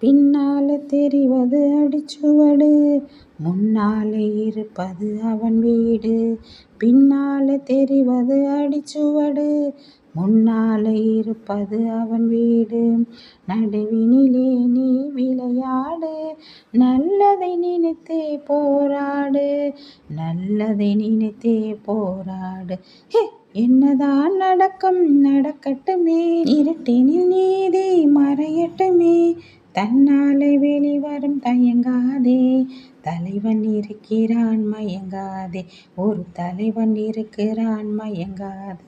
பின்னால தெரிவது அடிச்சுவடு முன்னாலே இருப்பது அவன் வீடு. பின்னால தெரிவது அடிச்சுவடு முன்னாலே இருப்பது அவன் வீடு. நடுவினிலே நீ விளையாடு நல்லதை நினைத்தே போராடு நல்லதை நினைத்தே போராடு. ஹே என்னதான் நடக்கும் நடக்கட்டுமே. இருட்டினில் நீதி மறையட்டுமே. தன்னாலே வெளிவரும் தயங்காதே. தலைவன் இருக்கிறான் மயங்காதே. ஒரு தலைவன் இருக்கிறான் மயங்காதே.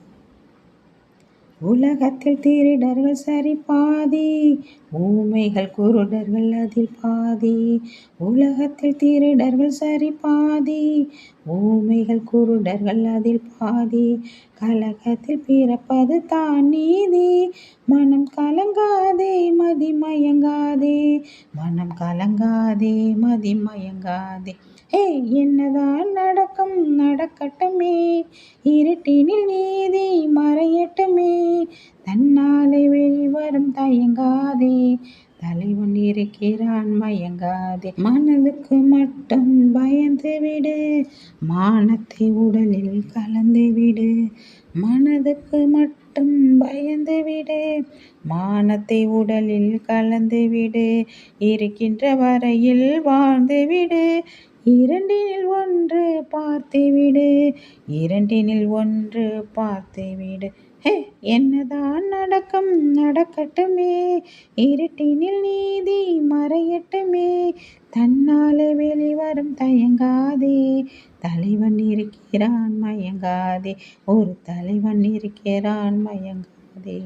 உலகத்தில் திருடர்கள் சரி பாதி ஊமைகள் குருடர்கள் அதில் பாதி உலகத்தில் திருடர்கள் சரி பாதி ஊமைகள் குருடர்கள் அதில் பாதி கலகத்தில் பிறப்பது தான் நீதி மனம் கலங்காதே. கலங்காதே மதிமயங்காதே ஹே என்னதான் நடக்கும் நடக்கட்டுமே. இருட்டினில் நீதி மறையட்டுமே. தன்னாலே வெளிவரும் தயங்காதே. தலைவன் இருக்கிறான் மயங்காதே. மனதுக்கு மட்டும் பயந்து விடு. மானத்தை உடலில் கலந்து விடு. மனதுக்கு மட்டும் பயந்து விடு. மானத்தை உடலில் கலந்து விடு. இருக்கின்ற வரையில் வாழ்ந்து விடு. இரண்டினில் ஒன்று பார்த்துவிடு இரண்டினில் ஒன்று பார்த்துவிடு ஹே என்னதான் நடக்கும் நடக்கட்டுமே. இருட்டினில் நீதி மறையட்டுமே. தன்னாலே வெளிவரும் தயங்காதே. தலைவன் இருக்கிறான் மயங்காதே. ஒரு தலைவன் இருக்கிறான் மயங்காதே.